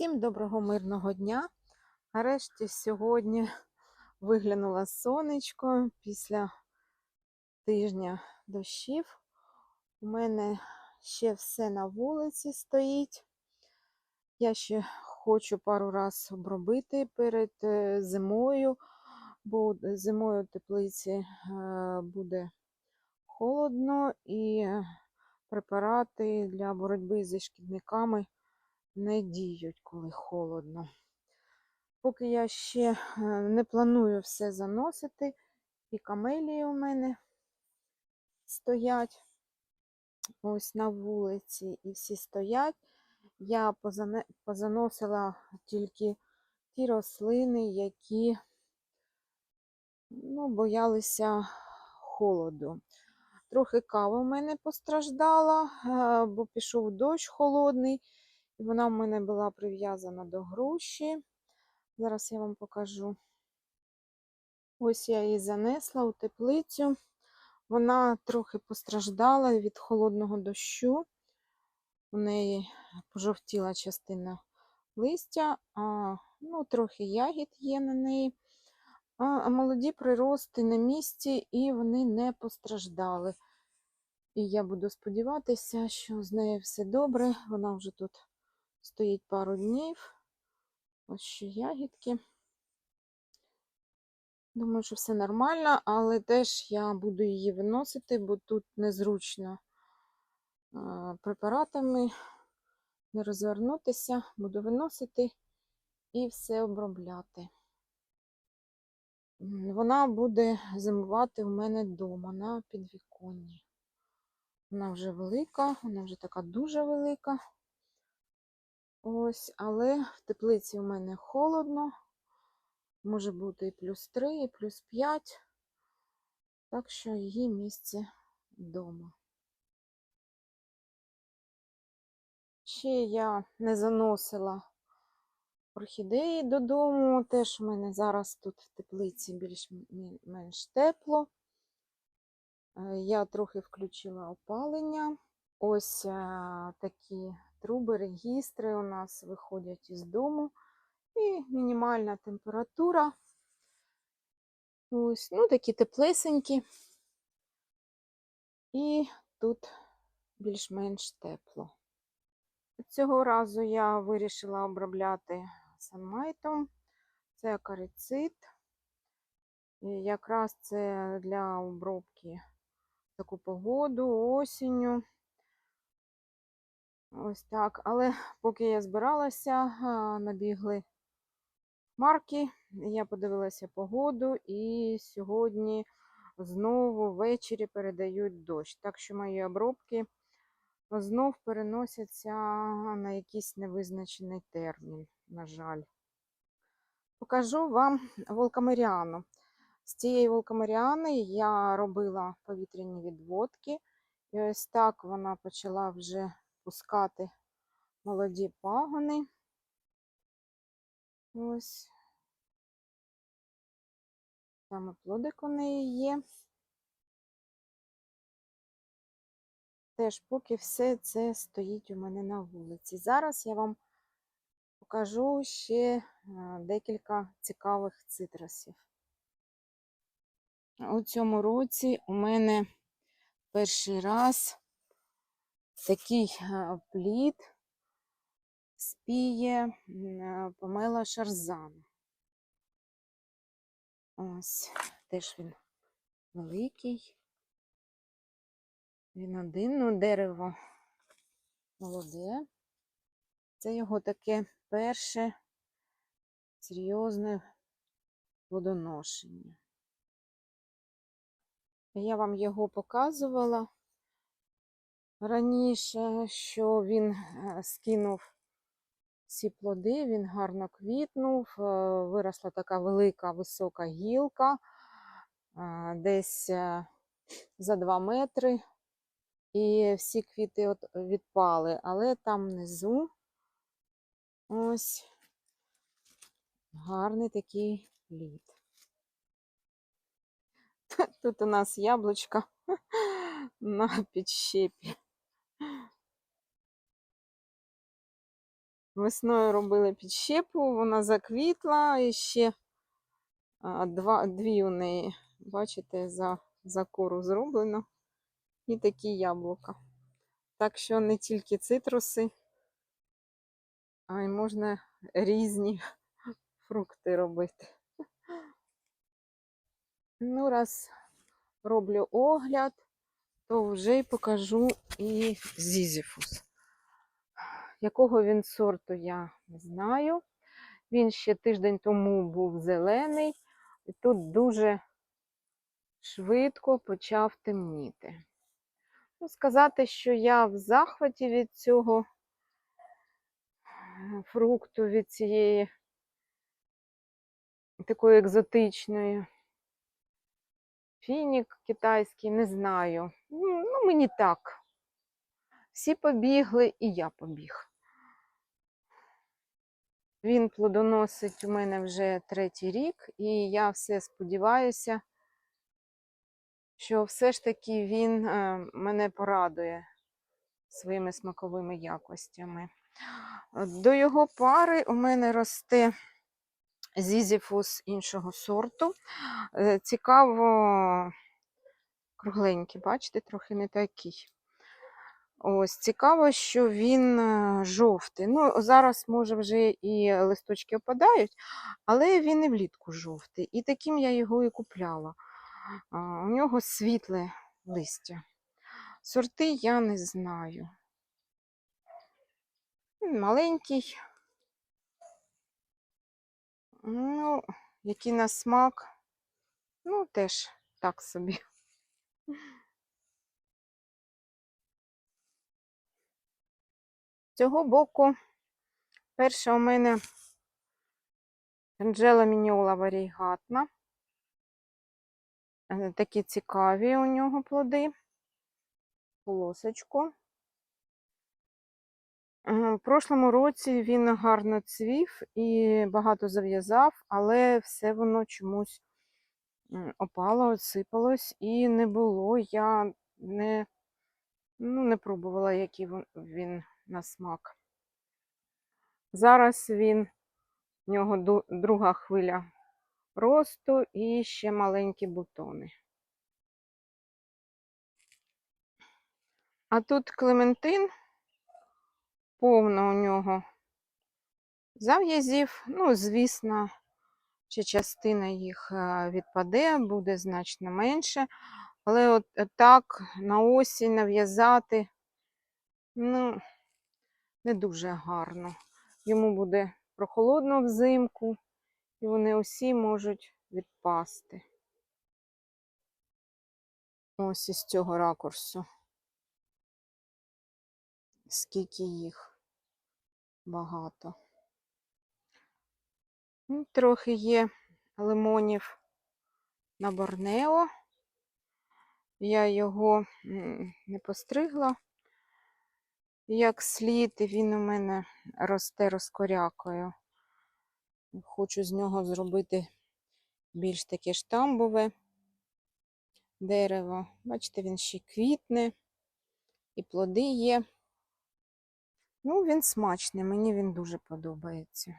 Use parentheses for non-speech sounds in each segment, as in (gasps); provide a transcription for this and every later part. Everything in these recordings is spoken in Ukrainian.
Всім доброго мирного дня. Нарешті сьогодні (laughs) виглянуло сонечко після тижня дощів. У мене ще все на вулиці стоїть. Я ще хочу пару раз обробити перед е, зимою, бо зимою в теплиці е, буде холодно і препарати для боротьби зі шкідниками не діють, коли холодно. Поки я ще е, не планую все заносити, і камелії у мене стоять ось на вулиці, і всі стоять. Я позаносила тільки ті рослини, які ну, боялися холоду. Трохи кава в мене постраждала, е, бо пішов дощ холодний. Вона в мене була прив'язана до груші. Зараз я вам покажу. Ось я її занесла у теплицю. Вона трохи постраждала від холодного дощу. У неї пожовтіла частина листя, а, ну, трохи ягід є на неї. А молоді прирости на місці і вони не постраждали. І я буду сподіватися, що з нею все добре. Вона вже тут стоїть пару днів. Ось ще ягідки. Думаю, що все нормально, але теж я буду її виносити, бо тут незручно препаратами не розвернутися. Буду виносити і все обробляти. Вона буде зимувати у мене вдома на підвіконні. Вона вже велика, вона вже така дуже велика. Ось, але в теплиці у мене холодно. Може бути і плюс 3, і плюс 5. Так що її місце вдома. Ще я не заносила орхідеї додому. Теж у мене зараз тут в теплиці більш-менш тепло. Е, Я трохи включила опалення. Ось е, такі труби, регістри у нас виходять із дому. І мінімальна температура. Ось, ну, такі теплесенькі. І тут більш-менш тепло. Цього разу я вирішила обробляти санмайтом. Це акарицид. І якраз це для обробки таку погоду, осінню. Ось так. Але поки я збиралася, набігли марки. Я подивилася погоду, і сьогодні знову ввечері передають дощ. Так що мої обробки знов переносяться на якийсь невизначений термін, на жаль. Покажу вам волкамеріану. З цієї волкамеріани я робила повітряні відводки. І ось так вона почала вже пускати молоді пагони. Ось. Саме плодик у неї є. Теж поки все це стоїть у мене на вулиці. Зараз я вам покажу ще е, декілька цікавих цитрусів. У цьому році у мене перший раз такий плід спіє помела шарзан. Ось, теж він великий. Він один, ну, дерево молоде. Це його таке перше серйозне плодоношення. Я вам його показувала раніше, що він е, скинув всі плоди, він гарно квітнув, е, виросла така велика висока гілка, е, десь за 2 метри. І всі квіти відпали, але там внизу ось гарний такий плід. Тут у нас яблучко (laughs) на підщепі. Весною робили підщепу, вона заквітла і ще два, дві у неї, бачите, за, за кору зроблено. І такі яблука. Так що не тільки цитруси, а й можна різні (laughs) фрукти робити. Ну, раз роблю огляд, то вже й покажу і зізіфус. Якого він сорту, я не знаю. Він ще тиждень тому був зелений, і тут дуже швидко почав темніти. Ну, сказати, що я в захваті від цього е, фрукту, від цієї такої екзотичної. Фінік китайський, не знаю. Ну, ну, мені так. Всі побігли, і я побіг. Він плодоносить у мене вже третій рік, і я все сподіваюся, що все ж таки він е, мене порадує своїми смаковими якостями. До його пари у мене росте зізіфус іншого сорту. Е, Цікаво, кругленький, бачите, трохи не такий. Ось, цікаво, що він е, жовтий. Ну, зараз, може, вже і листочки опадають, але він і влітку жовтий. І таким я його і купляла. У нього світле листя. Сорти я не знаю. Він маленький. Ну, який на смак. Ну, теж так собі. Цього боку перша у мене Анджела Мініола варігатна. Е, Такі цікаві у нього плоди. Полосочку. Е, В прошлому році він гарно цвів і багато зав'язав, але все воно чомусь опало, осипалось і не було. Я не, ну, не пробувала, який він на смак. Зараз він, в нього друга хвиля росту і ще маленькі бутони. А тут Клементин, повно у нього зав'язів. Ну, звісно, чи частина їх е, відпаде, буде значно менше. Але от е, так на осінь нав'язати, ну, не дуже гарно. Йому буде прохолодно взимку, і вони усі можуть відпасти. Ось із цього ракурсу. Скільки їх багато. Ну, Трохи є лимонів на Борнео. Я його не постригла як слід, і він у мене росте розкорякою. Хочу з нього зробити більш таке штамбове дерево. Бачите, він ще квітне, і плоди є. Ну, він смачний, мені він дуже подобається.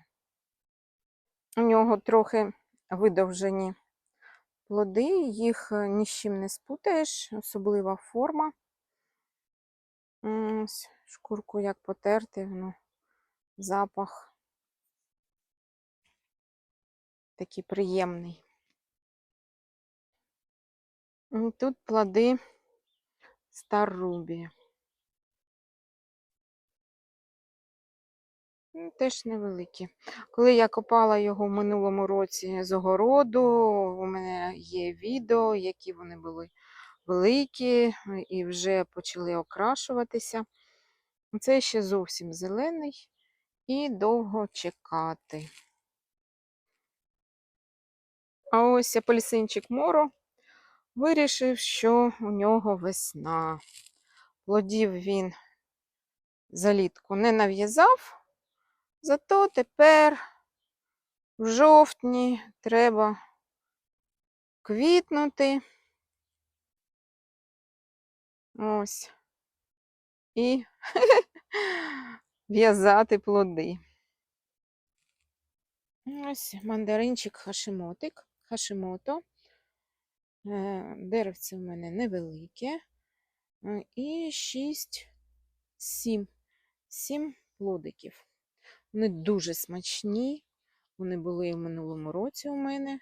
У нього трохи видовжені плоди, їх е, ні з чим не спутаєш, особлива форма. Ось, шкурку як потерти, ну, запах такий приємний. Тут плоди Старрубі. Ну, Теж невеликі. Коли я копала його в минулому році з огороду, у мене є відео, які вони були великі і вже почали окрашуватися. Це ще зовсім зелений і довго чекати. А ось апельсинчик Моро вирішив, що у нього весна. Плодів він залітку не нав'язав. Зато тепер в жовтні треба квітнути. Ось. І (laughs) в'язати плоди. Ось мандаринчик хашимотик, хашимото. Е, Деревце в мене невелике. Е, І 6, 7, 7 плодиків. Вони дуже смачні. Вони були в минулому році у мене.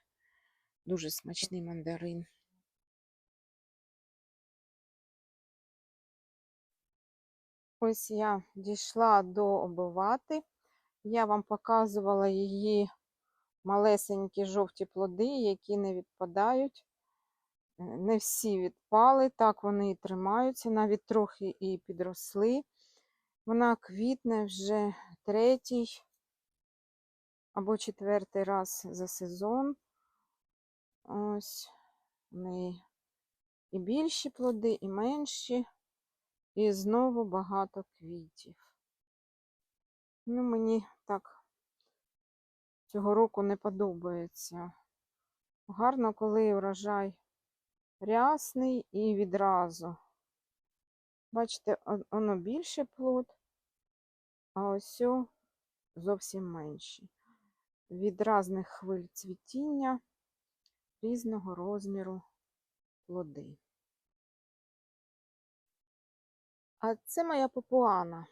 Дуже смачний мандарин. Ось я дійшла до обивати. Я вам показувала її малесенькі жовті плоди, які не відпадають. Е, Не всі відпали, так вони і тримаються, навіть трохи і підросли. Вона квітне вже третій або четвертий раз за сезон. Ось в неї і більші плоди, і менші, і знову багато квітів. Ну, мені так цього року не подобається. Гарно, коли урожай рясний і відразу. Бачите, воно більше плод, а ось зовсім менші. Від різних хвиль цвітіння різного розміру плоди. А це моя папуана.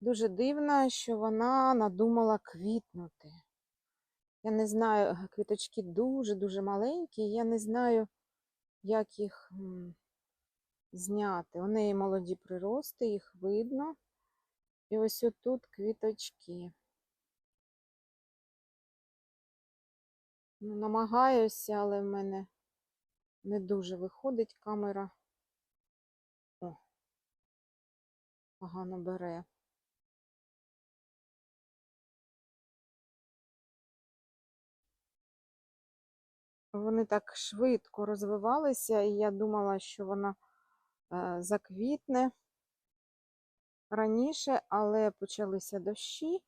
Дуже дивно, що вона надумала квітнути. Я не знаю, квіточки дуже-дуже маленькі, я не знаю, як їх зняти. У неї молоді прирости, їх видно. І ось отут квіточки. Ну, намагаюся, але в мене не дуже виходить камера. Погано бере. Вони так швидко розвивалися, і я думала, що вона е, заквітне раніше, але почалися дощі,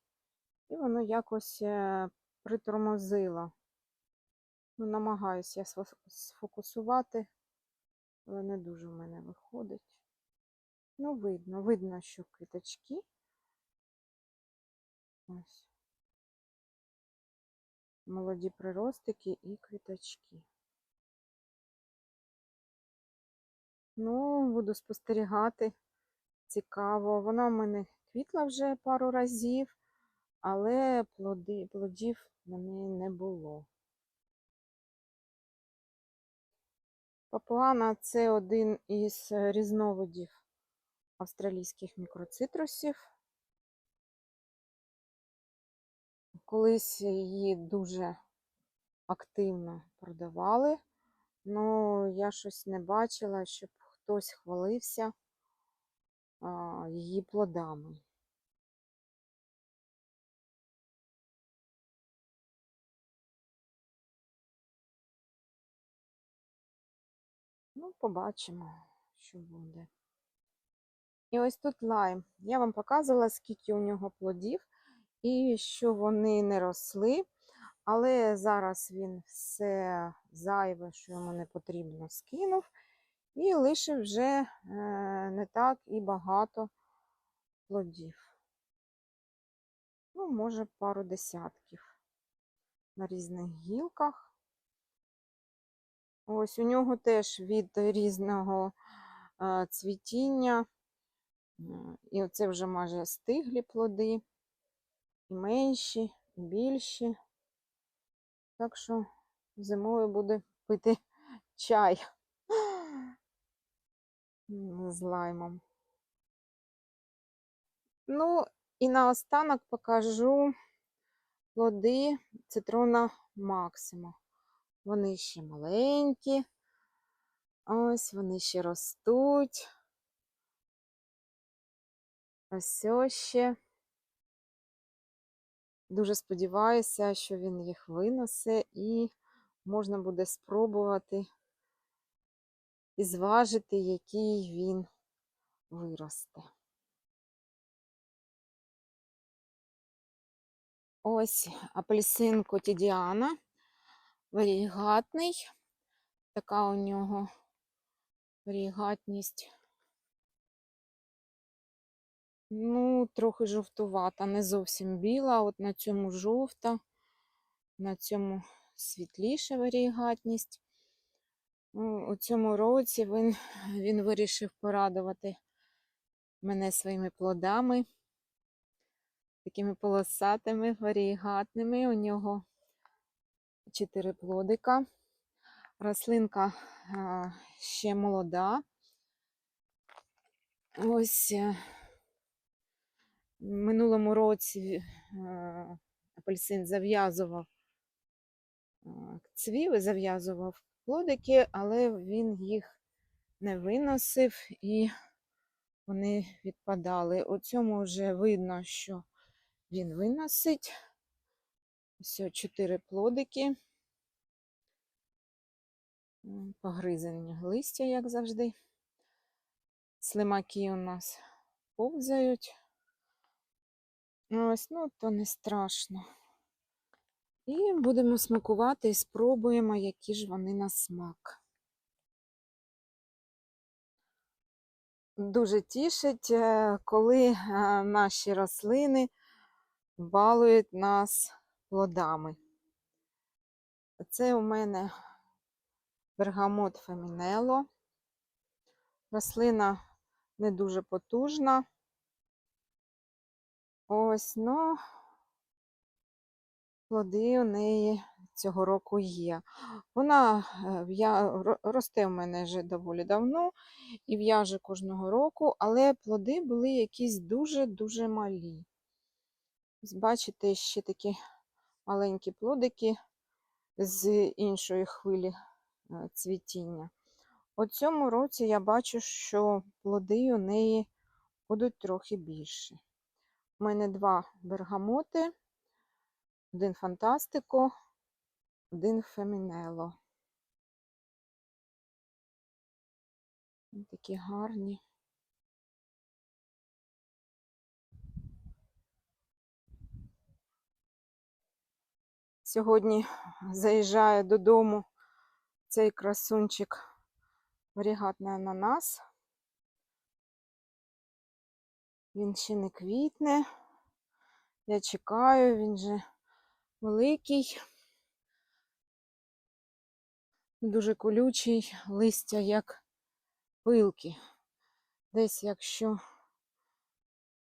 і воно якось е, притормозило. Ну, намагаюся я сфокусувати, але не дуже в мене виходить. Ну, видно, видно, що квіточки. Ось. Молоді приростики і квіточки. Ну, буду спостерігати. Цікаво. Вона в мене квітла вже пару разів, але плоди, плодів на неї не було. Папуана це один із різновидів австралійських мікроцитрусів. Колись її дуже активно продавали, але я щось не бачила, щоб хтось хвалився її плодами. Ну, побачимо, що буде. І ось тут лайм. Я вам показувала, скільки у нього плодів і що вони не росли. Але зараз він все зайве, що йому не потрібно, скинув. І лишив вже е, не так і багато плодів. Ну, може, пару десятків на різних гілках. Ось у нього теж від різного е, цвітіння. Е, І оце вже майже стиглі плоди, і менші, і більші. Так що зимою буде пити (laughs) чай (gasps) з лаймом. Ну, і наостанок покажу плоди цитрона Максима. Вони ще маленькі. Ось вони ще ростуть. Ось ще. Дуже сподіваюся, що він їх винесе і можна буде спробувати і зважити, який він виросте. Ось апельсин Котідіана, варігатний. Така у нього варігатність. Ну, трохи жовтувата, не зовсім біла. От на цьому жовта, на цьому світліша варігатність. Ну, У цьому році він, (laughs) він вирішив порадувати мене своїми плодами, такими полосатими, варігатними. У нього чотири плодика. Рослинка а, ще молода. Ось е, минулому році е, апельсин зав'язував е, цвів і зав'язував плодики, але він їх не виносив і вони відпадали. У цьому вже видно, що він виносить. Ось чотири плодики. Погризані листя, як завжди. Слимаки у нас повзають. Ось, ну, то не страшно. І будемо смакувати і спробуємо, які ж вони на смак. Дуже тішить, е, коли е, наші рослини балують нас плодами. Це у мене бергамот фемінело. Рослина не дуже потужна. Ось, ну, плоди у неї цього року є. Вона е, ро- росте в мене вже доволі давно і в'яже кожного року, але плоди були якісь дуже-дуже малі. Бачите, ще такі маленькі плодики з іншої хвилі е, цвітіння. У цьому році я бачу, що плоди у неї будуть трохи більші. У мене два бергамоти, один фантастико, один фемінело. Такі гарні. Сьогодні заїжджає додому цей красунчик варігатний ананас. Він ще не квітне. Я чекаю, він же великий. Дуже колючий, листя як пилки. Десь, якщо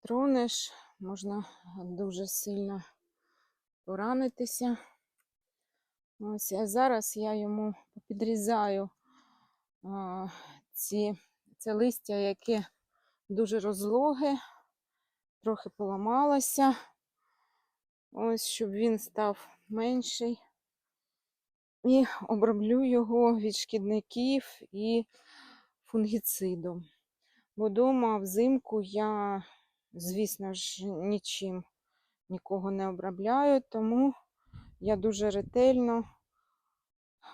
тронеш, можна дуже сильно поранитися. Ось, а зараз я йому підрізаю ці, це листя, яке дуже розлоге, трохи поламалося. Ось, щоб він став менший. І оброблю його від шкідників і фунгіцидом. Бо вдома взимку я, звісно ж, нічим нікого не обробляю, тому я дуже ретельно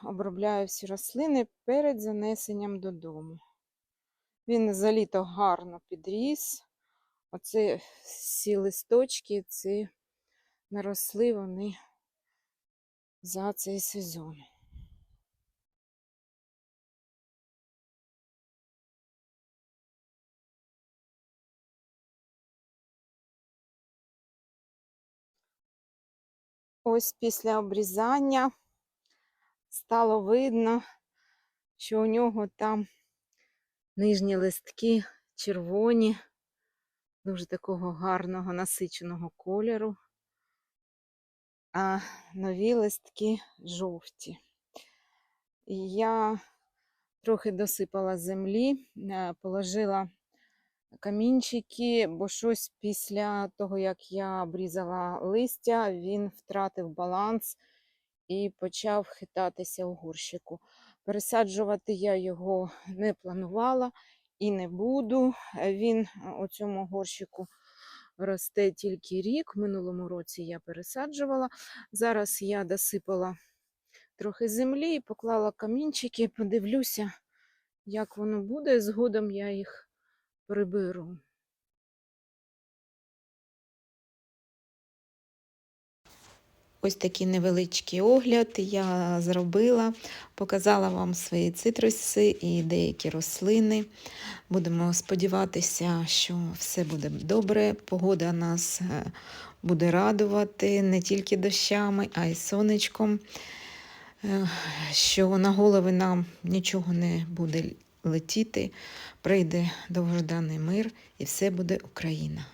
обробляю всі рослини перед занесенням додому. Він за літо гарно підріс. Оце всі листочки, ці наросли вони за цей сезон. Ось після обрізання стало видно, що у нього там нижні листки червоні, дуже такого гарного насиченого кольору, а нові листки жовті. Я трохи досипала землі, е, положила камінчики, бо щось після того, як я обрізала листя, він втратив баланс і почав хитатися у горщику. Пересаджувати я його не планувала і не буду. Е, Він е, у цьому горщику росте тільки рік. Минулому році я пересаджувала. Зараз я досипала трохи землі і поклала камінчики, подивлюся, як воно буде. Згодом я їх приберу. Ось такий невеличкий огляд я зробила, показала вам свої цитруси і деякі рослини. Будемо сподіватися, що все буде добре. Погода нас е, буде радувати не тільки дощами, а й сонечком. Е, Що на голови нам нічого не буде летіти, прийде довгожданий мир і все буде Україна.